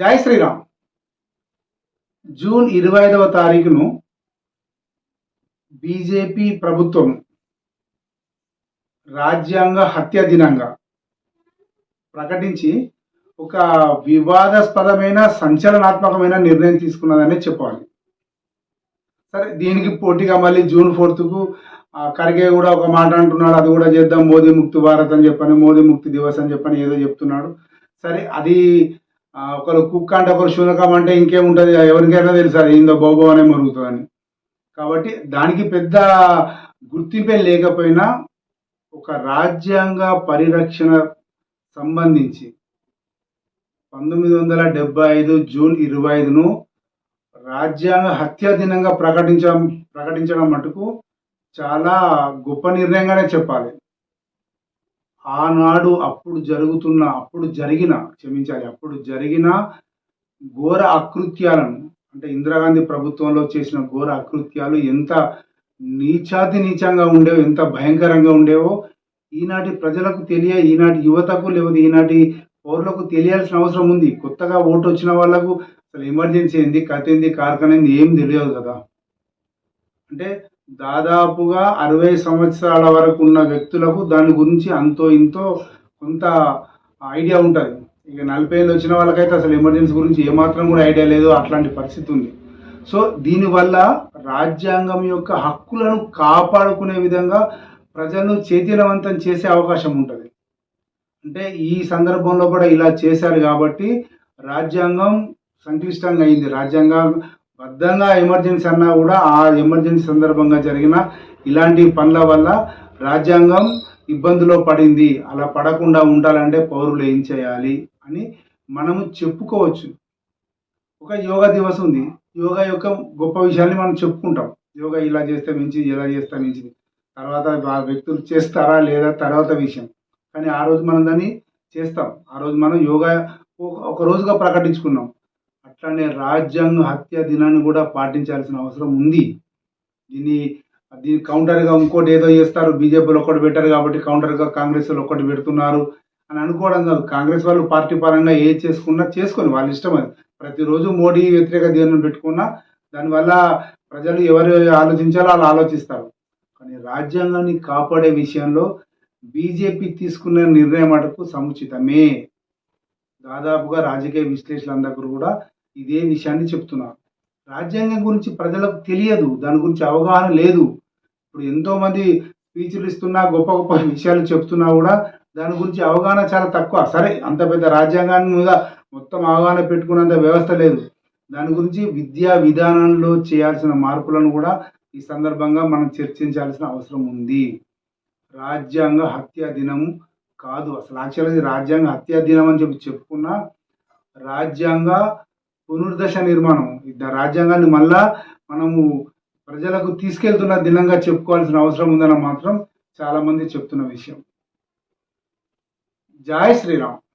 జై శ్రీరామ్. జూన్ ఇరవై ఐదవ తారీఖును బీజేపీ ప్రభుత్వం రాజ్యాంగ హత్య దినంగా ప్రకటించి ఒక వివాదాస్పదమైన సంచలనాత్మకమైన నిర్ణయం తీసుకున్నదనే చెప్పాలి. సరే దీనికి పోటీగా మళ్ళీ జూన్ ఫోర్త్కు ఖర్గే కూడా ఒక మాట అంటున్నాడు అది కూడా చేద్దాం మోదీ ముక్తి భారత్ అని చెప్పని మోదీ ముక్తి దివస్ అని చెప్పని ఏదో చెప్తున్నాడు. సరే అది ఒకరు కుక్క అంటే ఒకరు శునకం అంటే ఇంకేముంటుంది ఎవరికైనా తెలుసు ఏందో బోబో అనే మరుగుతుందని. కాబట్టి దానికి పెద్ద గుర్తింపే లేకపోయినా ఒక రాజ్యాంగ పరిరక్షణ సంబంధించి పంతొమ్మిది వందల డెబ్బై ఐదు జూన్ ఇరవై ఐదును రాజ్యాంగ హత్య దినంగా ప్రకటించడం ప్రకటించడం మటుకు చాలా గొప్ప నిర్ణయంగానే చెప్పాలి. ఆనాడు అప్పుడు జరుగుతున్న అప్పుడు జరిగిన క్షమించాలి అప్పుడు జరిగిన ఘోర అకృత్యాలను అంటే ఇందిరాగాంధీ ప్రభుత్వంలో చేసిన ఘోర అకృత్యాలు ఎంత నీచాతి నీచంగా ఉండేవో ఎంత భయంకరంగా ఉండేవో ఈనాటి ప్రజలకు తెలియ ఈనాటి యువతకు లేకపోతే ఈనాటి పౌరులకు తెలియాల్సిన అవసరం ఉంది. కొత్తగా ఓటు వచ్చిన వాళ్ళకు అసలు ఎమర్జెన్సీ ఏంది కథ ఏంది కార్ఖాన ఏంది ఏం తెలియదు కదా. అంటే దాదాపుగా అరవై సంవత్సరాల వరకు ఉన్న వ్యక్తులకు దాని గురించి అంతో ఇంతో కొంత ఐడియా ఉంటుంది. ఇక నలభై ఏళ్ళు వచ్చిన వాళ్ళకైతే అసలు ఎమర్జెన్సీ గురించి ఏమాత్రం కూడా ఐడియా లేదు అట్లాంటి పరిస్థితి ఉంది. సో దీనివల్ల రాజ్యాంగం యొక్క హక్కులను కాపాడుకునే విధంగా ప్రజలను చైతన్యవంతం చేసే అవకాశం ఉంటుంది. అంటే ఈ సందర్భంలో కూడా ఇలా చేశారు కాబట్టి రాజ్యాంగం సంక్లిష్టంగా అయింది. రాజ్యాంగం బద్దంగా ఎమర్జెన్సీ అన్నా కూడా ఆ ఎమర్జెన్సీ సందర్భంగా జరిగిన ఇలాంటి పనుల వల్ల రాజ్యాంగం ఇబ్బందిలో పడింది. అలా పడకుండా ఉండాలంటే పౌరులు ఏం చేయాలి అని మనము చెప్పుకోవచ్చు. ఒక యోగా దివస్ ఉంది. యోగా యొక్క గొప్ప విషయాన్ని మనం చెప్పుకుంటాం. యోగా ఇలా చేస్తే మంచిది ఇలా చేస్తే మంచిది. తర్వాత ఆ వ్యక్తులు చేస్తారా లేదా తర్వాత విషయం. కానీ ఆ రోజు మనం దాన్ని చేస్తాం. ఆ రోజు మనం యోగా ఒక- ఒక రోజుగా ప్రకటించుకున్నాం. అట్లానే రాజ్యాంగ హత్య దినాన్ని కూడా పాటించాల్సిన అవసరం ఉంది. దీన్ని దీని కౌంటర్గా ఇంకోటి ఏదో చేస్తారు. బీజేపీలో ఒకటి పెట్టారు కాబట్టి కౌంటర్గా కాంగ్రెస్ వాళ్ళు ఒకటి పెడుతున్నారు అని అనుకోవడం కాదు. కాంగ్రెస్ వాళ్ళు పార్టీ పరంగా ఏ చేసుకున్నా చేసుకొని వాళ్ళ ఇష్టం అది. ప్రతిరోజు మోడీ వ్యతిరేక దినం పెట్టుకున్నా దానివల్ల ప్రజలు ఎవరు ఆలోచించాలో వాళ్ళు ఆలోచిస్తారు. కానీ రాజ్యాంగాన్ని కాపాడే విషయంలో బీజేపీ తీసుకున్న నిర్ణయం మటుకు సముచితమే. దాదాపుగా రాజకీయ విశ్లేషకులందరూ కూడా ఇదే విషయాన్ని చెప్తున్నారు రాజ్యాంగం గురించి ప్రజలకు తెలియదు. దాని గురించి అవగాహన లేదు. ఇప్పుడు ఎంతోమంది స్పీచ్లు ఇస్తున్నా గొప్ప గొప్ప విషయాలు చెప్తున్నా కూడా దాని గురించి అవగాహన చాలా తక్కువ. సరే అంత పెద్ద రాజ్యాంగాన్ని మీద మొత్తం అవగాహన పెట్టుకున్నంత వ్యవస్థ లేదు. దాని గురించి విద్యా విధానంలో చేయాల్సిన మార్పులను కూడా ఈ సందర్భంగా మనం చర్చించాల్సిన అవసరం ఉంది. రాజ్యాంగ హత్య దినం కాదు. అసలు యాక్చువల్గా రాజ్యాంగ హత్య దినం అని చెప్పి చెప్పుకున్నా. రాజ్యాంగ పునర్దశ నిర్మాణం. రాజ్యాంగాన్ని మళ్ళా మనము ప్రజలకు తీసుకెళ్తున్న దినంగా చెప్పుకోవాల్సిన అవసరం ఉందని మాత్రం చాలా మంది చెప్తున్న విషయం. జై శ్రీరామ్.